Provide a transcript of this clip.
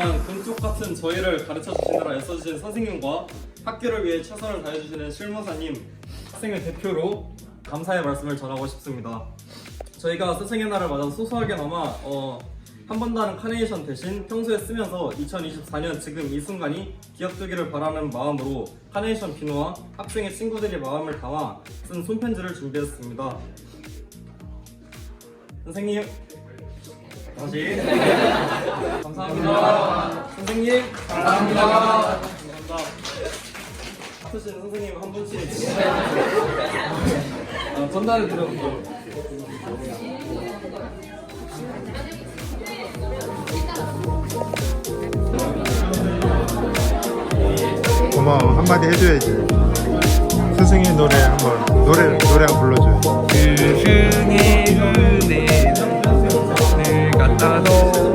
아무튼 저희를 가르쳐 주시느라 애써주신 선생님과 학교를 위해 최선을 다해주시는 실무사님, 학생의 대표로 감사의 말씀을 전하고 싶습니다. 저희가 스승의 날을 맞아 소소하게나마 어, 한 번도 하는 카네이션 대신 평소에 쓰면서 2024년 지금 이 순간이 기억되기를 바라는 마음으로 카네이션 비누와 학생의 친구들의 마음을 담아 쓴 손편지를 준비했습니다. 선생님 다시. 선생님 감사합니다. 감사합니다. 아프신 선생님 한 분씩 어, 전달을 드려도 고마워 한마디 해줘야지 스승의 노래 한번 노래 노래 한 불러줘요 그 흔히 흔히 내가 따로